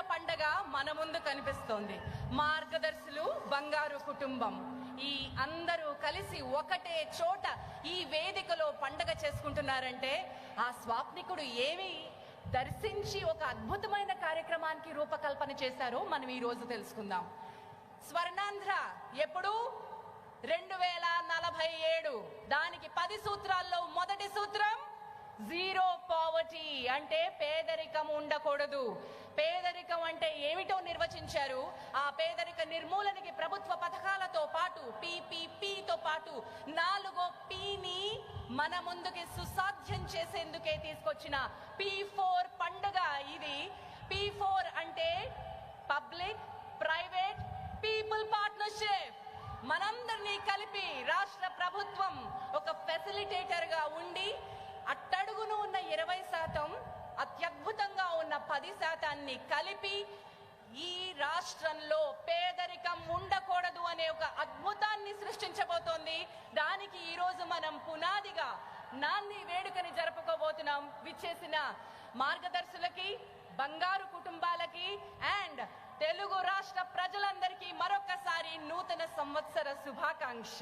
పండగ మన ముందు కనిపిస్తోంది. మార్గదర్శులు బంగారు కుటుంబం. ఈ అందరూ కలిసి ఒకటే చోట ఈ వేదికలో పండగ చేసుకుంటున్నారంటే ఆ స్వాప్నికుడు ఏమి దర్శించి ఒక అద్భుతమైన కార్యక్రమానికి రూపకల్పన చేశారో మనం ఈ రోజు తెలుసుకుందాం. స్వర్ణాంధ్ర ఎప్పుడు? రెండు వేల నలభై ఏడు. దానికి పది సూత్రాల్లో మొదటి సూత్రం జీరో పావర్టీ అంటే పేదరిక ఉండకూడదు. పేదరికం అంటే ఏమిటో నిర్వచించారు. ఆ పేదరిక నిర్మూలనకి ప్రభుత్వ పథకాలతో పాటు పీపీపీతో పాటు నాలుగో పీని మన ముందుకి సుసాధ్యం చేసేందుకే తీసుకొచ్చిన పీ ఫోర్ పండుగ ఇది. పీ ఫోర్ అంటే పబ్లిక్ ప్రైవేట్ పీపుల్ పార్ట్నర్షిప్. మనందరినీ కలిపి రాష్ట్ర ప్రభుత్వం ఒక ఫెసిలిటేటర్గా ఉండి పది శాతాన్ని కలిపి ఈ రాష్ట్రంలో పేదరికం ఉండకూడదు అనే ఒక అద్భుతాన్ని సృష్టించబోతోంది. దానికి ఈరోజు మనం పునాదిగా నాన్ని వేడుకని జరుపుకోబోతున్నాం. విచ్చేసిన మార్గదర్శులకి బంగారు కుటుంబాలకి అండ్ తెలుగు రాష్ట్ర ప్రజలందరికీ మరొకసారి నూతన సంవత్సర శుభాకాంక్ష